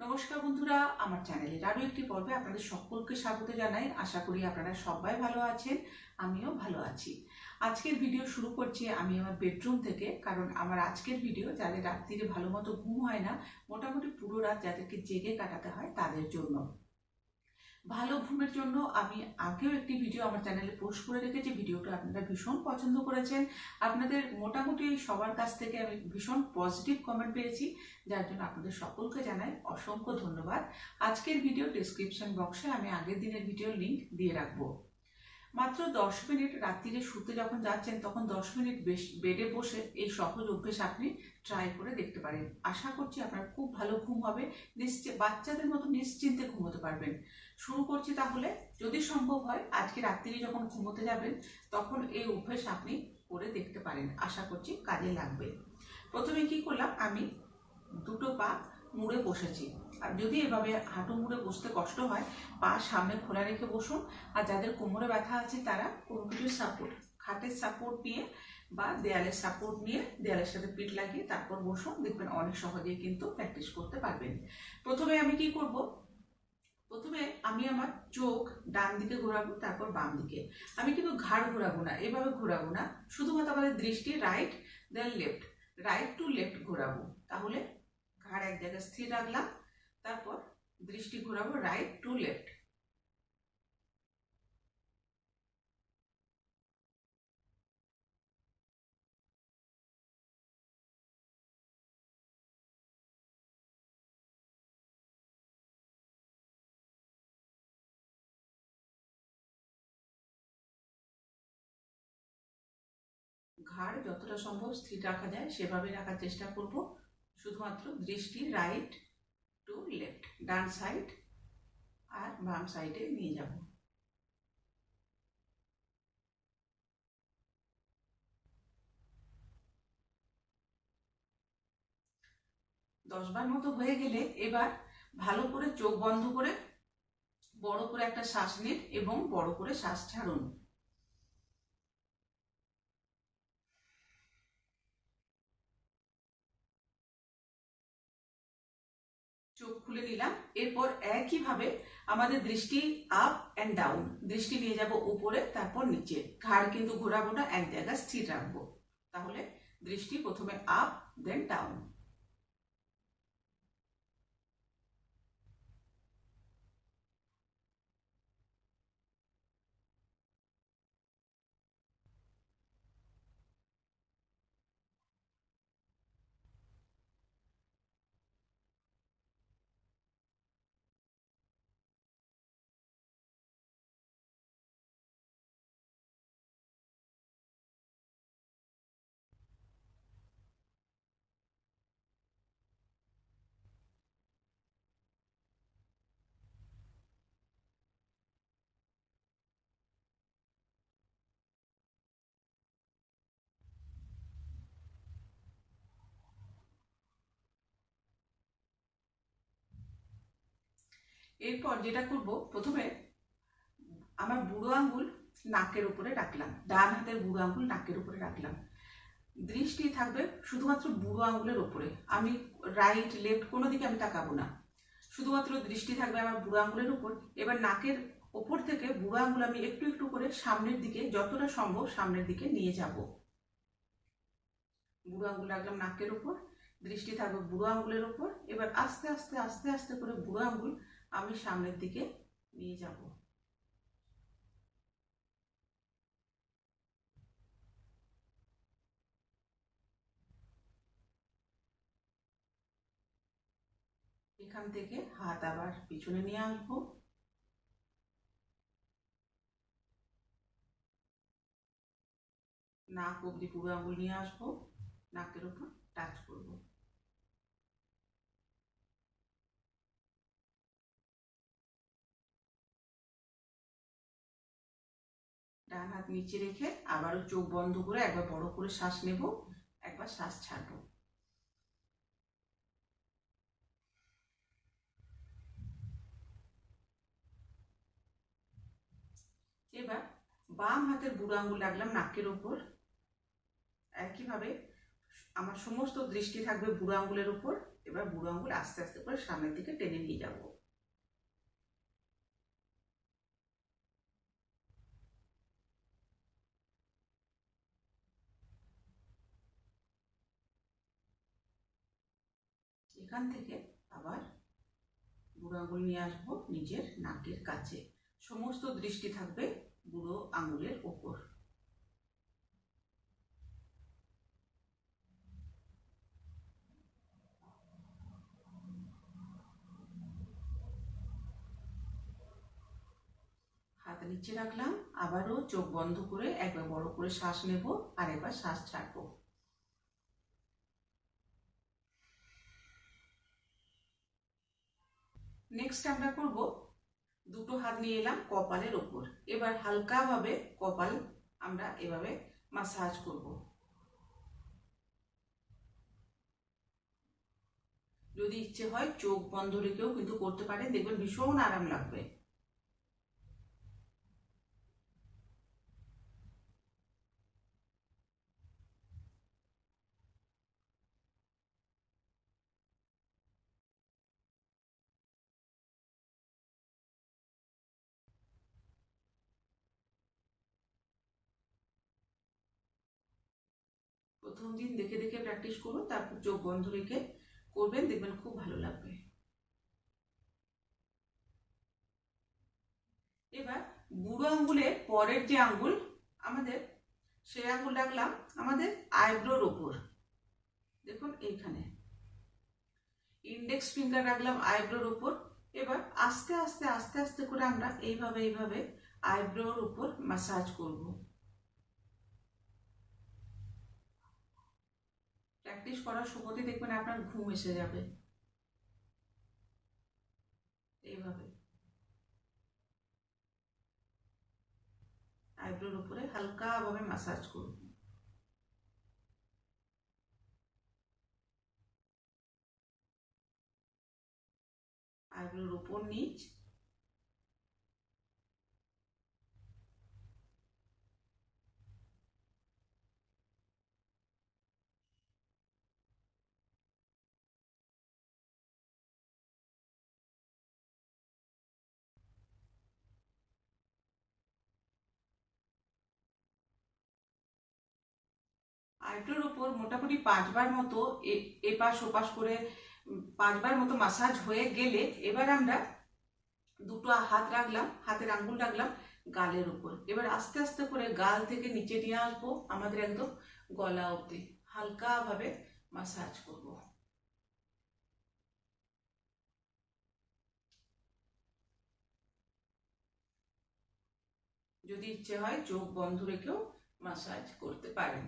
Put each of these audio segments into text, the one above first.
নমস্কার বন্ধুরা, আমার চ্যানেলের আরও একটি পর্বে আপনাদের সকলকে স্বাগত জানাই। আশা করি আপনারা সবাই ভালো আছেন, আমিও ভালো আছি। আজকের ভিডিও শুরু করছি আমি আমার বেডরুম থেকে, কারণ আমার আজকের ভিডিও যাদের রাত্রিরে ভালো মতো ঘুম হয় না, মোটামুটি পুরো রাত যাদেরকে জেগে কাটাতে হয় তাদের জন্য। ভালো ঘুমের জন্য আমি আগেও একটি ভিডিও আমার চ্যানেলে পোস্ট করে রেখেছি। ভিডিওটা আপনারা ভীষণ পছন্দ করেছেন। আপনাদের মোটামুটি সবার কাছ থেকে আমি ভীষণ পজিটিভ কমেন্ট পেয়েছি, যার জন্য আপনাদের সকলকে জানাই অসংখ্য ধন্যবাদ। আজকের ভিডিও ডিসক্রিপশন বক্সে আমি আগের দিনের ভিডিও লিঙ্ক দিয়ে রাখব। মাত্র দশ মিনিট রাত্রিরে শুতে যখন যাচ্ছেন, তখন দশ মিনিট বেডে বসে এই সহজ অভ্যেস আপনি ট্রাই করে দেখতে পারেন। আশা করছি আপনার খুব ভালো ঘুম হবে। নিশ্চয় বাচ্চাদের মতো নিশ্চিন্তে ঘুমোতে পারবেন। শুরু করছি তাহলে। যদি সম্ভব হয়, আজকে রাত্রিরে যখন ঘুমোতে যাবেন, তখন এই অভ্যেস আপনি করে দেখতে পারেন। আশা করছি কাজে লাগবে। প্রথমে কি করলাম? আমি দুটো পা মুড়ে বসেছি। আর যদি এভাবে হাঁটু মুড়ে বসতে কষ্ট হয়, পা সামনে খোলা রেখে বসুন। আর যাদের কোমরে ব্যথা আছে তারা কোনো কিছু সাপোর্ট খাটের সাপোর্ট নিয়ে বা দেয়ালের সাপোর্ট নিয়ে দেয়ালের সাথে পিঠ লাগিয়ে তারপর বসুন। দেখবেন অনেক সহজেই কিন্তু প্র্যাকটিস করতে পারবেন। প্রথমে আমি কি করব? প্রথমে আমি আমার চোখ ডান দিকে ঘোরাবো, তারপর বাম দিকে। আমি কিন্তু ঘাড় ঘোরাবো না, এভাবে ঘোরাবো না। শুধুমাত্র আমাদের দৃষ্টি right then left right to left ঘোরাবো। তাহলে ঘাড় এক জায়গায় স্থির রাখলাম। তারপর দৃষ্টি ঘোরাবো রাইট টু লেফট ঘাড় যতটা সম্ভব স্থির রাখা যায়, সেভাবে রাখার চেষ্টা করব। শুধুমাত্র দৃষ্টি রাইট টু লেফট ডান সাইড আর বাম সাইডে নিয়ে যাব। দশ বার মতো হয়ে গেলে এবার ভালো করে চোখ বন্ধ করে বড় করে একটা শ্বাস নিন এবং বড় করে শ্বাস ছাড়ুন। চোখ খুলে নিলাম। এরপর একইভাবে আমাদের দৃষ্টি আপ অ্যান্ড ডাউন দৃষ্টি নিয়ে যাব উপরে, তারপর নিচে। ঘাড় কিন্তু ঘোরাবো না, এক জায়গায় স্থির রাখব। তাহলে দৃষ্টি প্রথমে আপ দেন ডাউন এরপর যেটা করব, প্রথমে আমার বুড়ো আঙ্গুল নাকের উপরে রাখলাম। ডান হাতের বুড়ো আঙ্গুল নাকের উপরে রাখলাম। দৃষ্টি থাকবে শুধুমাত্র বুড়ো আঙ্গুলের ওপরে আমি রাইট লেফট কোনো দিকে আমি তাকাবো না। শুধুমাত্র দৃষ্টি থাকবে আমার বুড়ো আঙ্গুলের উপর। এবার নাকের ওপর থেকে বুড়ো আঙ্গুল আমি একটু একটু করে সামনের দিকে, যতটা সম্ভব সামনের দিকে নিয়ে যাব। বুড়ো আঙ্গুল রাখলাম নাকের উপর। দৃষ্টি থাকবে বুড়ো আঙ্গুলের উপর। এবার আস্তে আস্তে আস্তে আস্তে করে বুড়ো আঙ্গুল আমি সামনের দিকে নিয়ে যাব। এখান থেকে হাত আবার পিছনে নিয়ে আসব। নাক অব্দি পুরো আঙুল নিয়ে আসব। নাকের উপর টাচ করব। ডান হাত নিচে রেখে আবারও চোখ বন্ধ করে একবার বড় করে শ্বাস নেব, একবার শ্বাস ছাড়বো। এবার বাম হাতের বুড়ো আঙুল রাখলাম নাকের ওপর। একইভাবে আমার সমস্ত দৃষ্টি থাকবে বুড়ো আঙুলের উপর এবার বুড়ো আঙুল আস্তে আস্তে করে সামনের দিকে টেনে নিয়ে যাব। এখান থেকে আবার বুড়ো আঙুল নিয়ে আসব নিজের নাকের কাছে। সমস্ত দৃষ্টি থাকবে বুড়ো আঙুলের ওপর। হাত নিচে রাখলাম, আবারও চোখ বন্ধ করে একবার বড় করে শ্বাস নেব আর একবার শ্বাস ছাড়বো। নেক্সট আমরা করব, দুটো হাত নিয়ে এলাম কপালের ওপর। এবার হালকাভাবে কপাল আমরা এভাবে মাসাজ করব। যদি ইচ্ছে হয় চোখ বন্ধ রেখেও কিন্তু করতে পারেন, দেখবেন ভীষণ আরাম লাগবে। প্রথম দিন দেখে দেখে প্র্যাকটিস করুন, তারপর চোখ বন্ধ রেখে করবেন, দেখবেন খুব ভালো লাগবে। এবার বুড়ো আঙ্গুলের পরের যে আঙ্গুল, আমাদের সেই আঙ্গুল রাখলাম আমাদের আইব্রোর ওপর। দেখুন এইখানে। ইন্ডেক্স ফিঙ্গার রাখলাম আইব্রোর ওপর। এবার আস্তে আস্তে আস্তে আস্তে করে আমরা এইভাবে এইভাবে আইব্রোর উপর মাসাজ করব। প্র্যাকটিস করার সময়তে দেখবেন আপনার ঘুম এসে যাবে। এইভাবে। আইব্রোর উপরে হালকাভাবে মাসাজ করুন। আইব্রোর উপর নিচ আইব্রোর উপর মোটামুটি পাঁচবার মতো এপাশ ওপাশ করে পাঁচবার মতো মাসাজ হয়ে গেলে এবার আমরা দুটো হাত রাখলাম, হাতের আঙ্গুল রাখলাম গালের উপর। এবার আস্তে আস্তে করে গাল থেকে নিচে নিয়ে আসব আমাদের একদম গলা অবধি। হালকাভাবে মাসাজ করব। যদি ইচ্ছে হয় চোখ বন্ধ রেখেও মাসাজ করতে পারেন।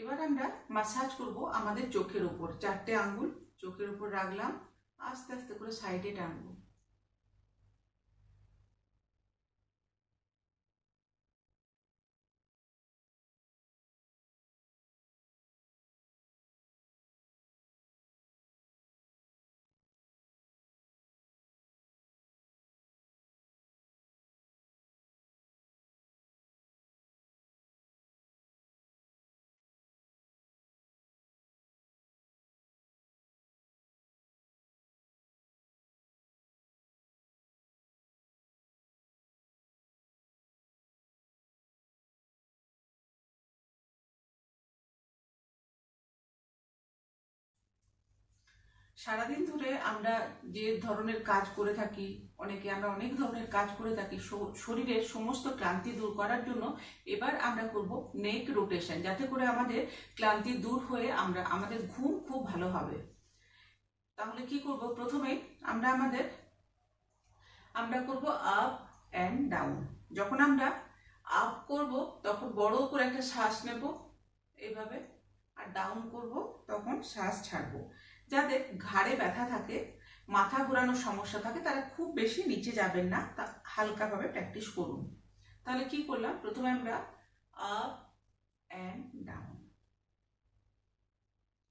এবার আমরা মাসাজ করব আমাদের চোখের উপর। চারটে আঙ্গুল, চোখের উপর রাখলাম, আস্তে আস্তে করে সাইডে টানবো। সারাদিন ধরে আমরা যে ধরনের কাজ করে থাকি, অনেকে আমরা অনেক ধরনের কাজ করে থাকি শরীরের সমস্ত ক্লান্তি দূর করার জন্য এবার আমরা করব নেক রোটেশন, যাতে করে আমাদের ক্লান্তি দূর হয়ে আমরা, আমাদের ঘুম খুব ভালো হবে। তাহলে কি করব? প্রথমে আমরা আমাদের, আমরা করব আপ অ্যান্ড ডাউন যখন আমরা আপ করব, তখন বড় করে একটা শ্বাস নেব এইভাবে আর ডাউন করব, তখন শ্বাস ছাড়বো। যাদের ঘাড়ে ব্যথা থাকে, মাথা ঘোরানোর সমস্যা থাকে, তারা খুব বেশি নিচে যাবেন না, তা হালকাভাবে প্র্যাকটিস করুন। তাহলে কি করলাম? প্রথমে আমরা আপ অ্যান্ড ডাউন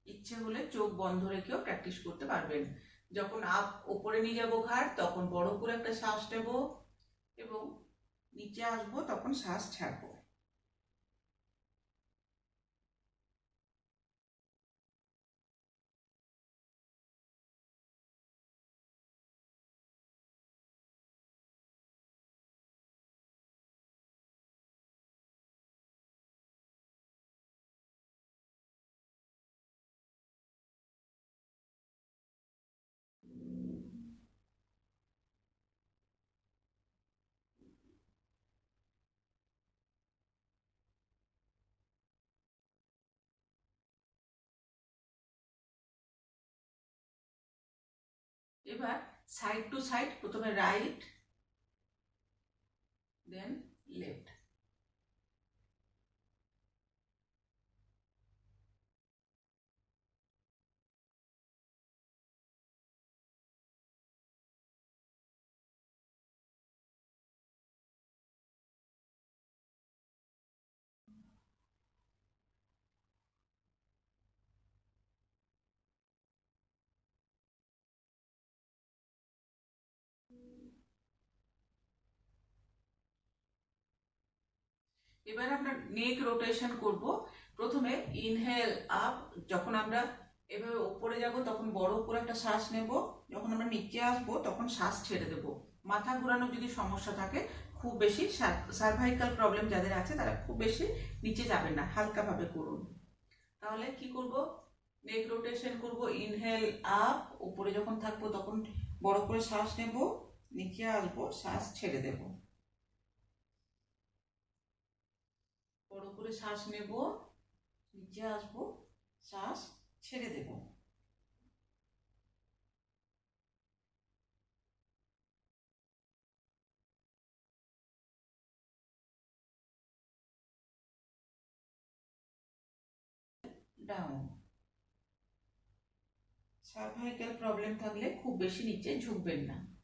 ইচ্ছে হলে চোখ বন্ধ রেখেও প্র্যাকটিস করতে পারবেন। যখন আপ ওপরে নিয়ে যাব ঘাট তখন বড় করে একটা শ্বাস নেব এবং নিচে আসব, তখন শ্বাস ছাড়বো। এবার সাইড টু সাইড প্রথমে রাইট দেন লেফট এবার আমরা নেক রোটেশন করব। প্রথমে ইনহেল আপ, যখন আমরা এভাবে উপরে যাব, তখন বড় উপরে একটা শ্বাস নেব। যখন আমরা নিচে আসব, তখন শ্বাস ছেড়ে দেব। মাথা ঘোরানোর যদি সমস্যা থাকে, খুব বেশি সার্ভাইকাল প্রবলেম যাদের আছে, তারা খুব বেশি নিচে যাবেন না, হালকাভাবে করুন। তাহলে কি করব? নেক রোটেশন করব, ইনহেল আপ, উপরে যখন থাকব, তখন বড় করে শ্বাস নেব, নিচে আসব, শ্বাস ছেড়ে দেবো। বড় করে শ্বাস নেব, নিচে আসব, শ্বাস ছেড়ে দেব। ডাউন। সার্ভাইকাল প্রবলেম থাকলে খুব বেশি নিচে ঝুঁকবেন না।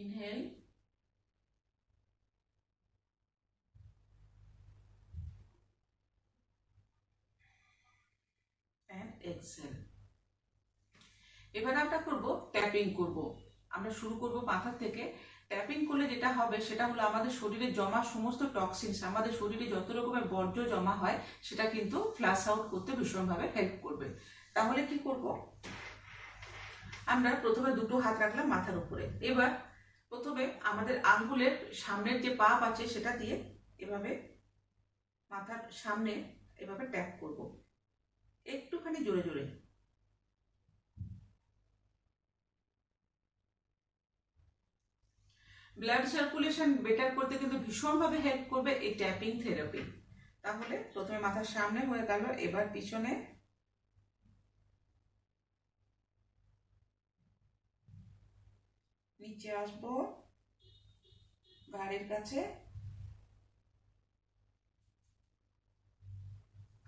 Inhale and exhale এবার আমরা করব ট্যাপিং করব। আমরা শুরু করব মাথা থেকে। ট্যাপিং করলে যেটা হবে, সেটা হলো আমাদের শরীরে জমা সমস্ত টক্সিনস আমাদের শরীরে যত রকমের বর্জ্য জমা হয়, সেটা কিন্তু ফ্লাশ আউট করতে ভীষণভাবে হেল্প করবে। তাহলে কি করব? আমরা প্রথমে দুটো হাত রাখলাম মাথার উপরে। এবার প্রথমে আমাদের আঙ্গুলের সামনের যে পাপ আছে সেটা দিয়ে এভাবে মাথার সামনে এভাবে ট্যাপ করব। একটুখানি জোরে জোরে। ব্লাড সার্কুলেশন বেটার করতে কিন্তু ভীষণভাবে হেল্প করবে এই ট্যাপিং থেরাপি তাহলে প্রথমে মাথার সামনে হয়ে গেল, এবার পিছনে নিচে আসব। ঘাড়ের কাছে।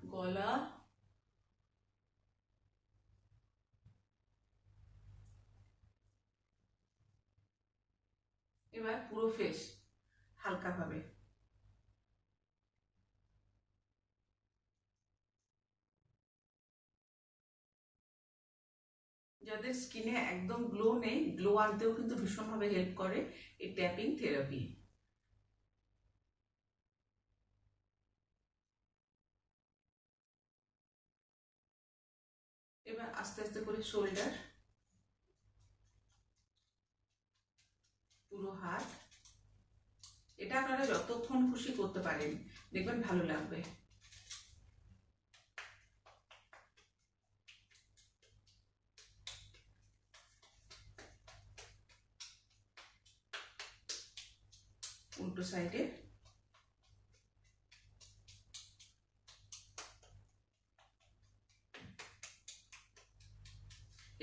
গলা। এবার পুরো ফেস হালকাভাবে। যাদের স্কিনে একদম গ্লো নেই গ্লো আনতেও কিন্তু ভীষণভাবে হেল্প করে এই ট্যাপিং থেরাপি এবার আস্তে আস্তে করে শোল্ডার পুরো হাত। এটা আপনারা যতক্ষণ খুশি করতে পারেন, দেখবেন ভালো লাগবে। উল্টো সাইডে।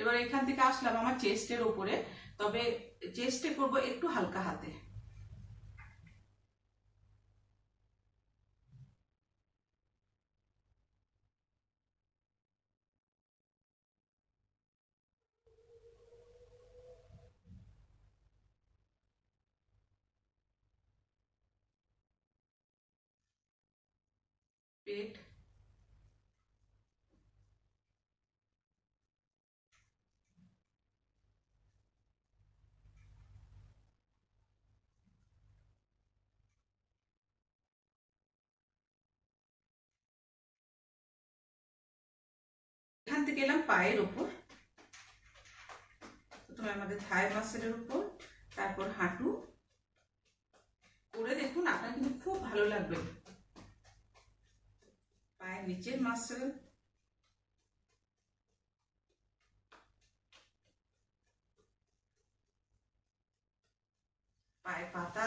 এবার এখান থেকে আসলাম আমার চেস্টের উপরে, তবে চেস্টে করব একটু হালকা হাতে। পেট এখান থেকে এলাম পায়ের ওপর। প্রথমে আমাদের থাই মাসেলের উপর তারপর হাঁটু। করে দেখুন, আপনার কিন্তু খুব ভালো লাগবে। পায়ের নিচের মাসেল পায়ের পাতা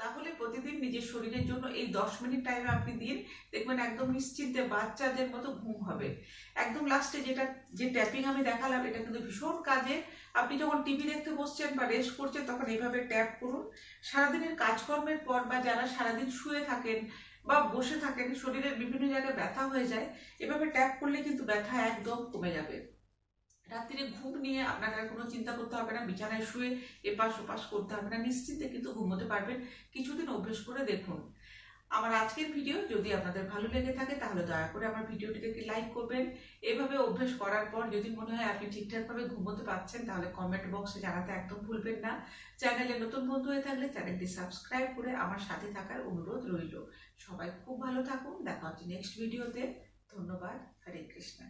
তাহলে প্রতিদিন নিজের শরীরের জন্য এই দশ মিনিট টাইম আপনি দিন দেখবেন একদম নিশ্চিন্তে বাচ্চাদের মতো ঘুম হবে। একদম লাস্টে যেটা, যে ট্যাপিং আমি দেখালাম, এটা কিন্তু ভীষণ কাজে। আপনি যখন টিভি দেখতে বসছেন বা রেস্ট করছেন, তখন এইভাবে ট্যাপ করুন। সারাদিনের কাজকর্মের পর বা যারা সারাদিন শুয়ে থাকেন বা বসে থাকেন শরীরের বিভিন্ন জায়গায় ব্যথা হয়ে যায়, এভাবে ট্যাপ করলে কিন্তু ব্যথা একদম কমে যাবে। রাত্রিরে ঘুম নিয়ে আপনাকে আর কোনো চিন্তা করতে হবে না, বিছানায় শুয়ে এপাশ ওপাশ করতে হবে না, নিশ্চিন্তে কিন্তু ঘুমোতে পারবেন। কিছুদিন অভ্যেস করে দেখুন। আমার আজকের ভিডিও যদি আপনাদের ভালো লেগে থাকে, তাহলে দয়া করে আমার ভিডিওটিকে একটি লাইক করবেন। এভাবে অভ্যেস করার পর যদি মনে হয় আপনি ঠিকঠাকভাবে ঘুমোতে পারছেন, তাহলে কমেন্ট বক্সে জানাতে একদম ভুলবেন না। চ্যানেলে নতুন বন্ধু হয়ে থাকলে চ্যানেলটি সাবস্ক্রাইব করে আমার সাথে থাকার অনুরোধ রইল। সবাই খুব ভালো থাকুন। দেখা হচ্ছে নেক্সট ভিডিওতে ধন্যবাদ। হরে কৃষ্ণ।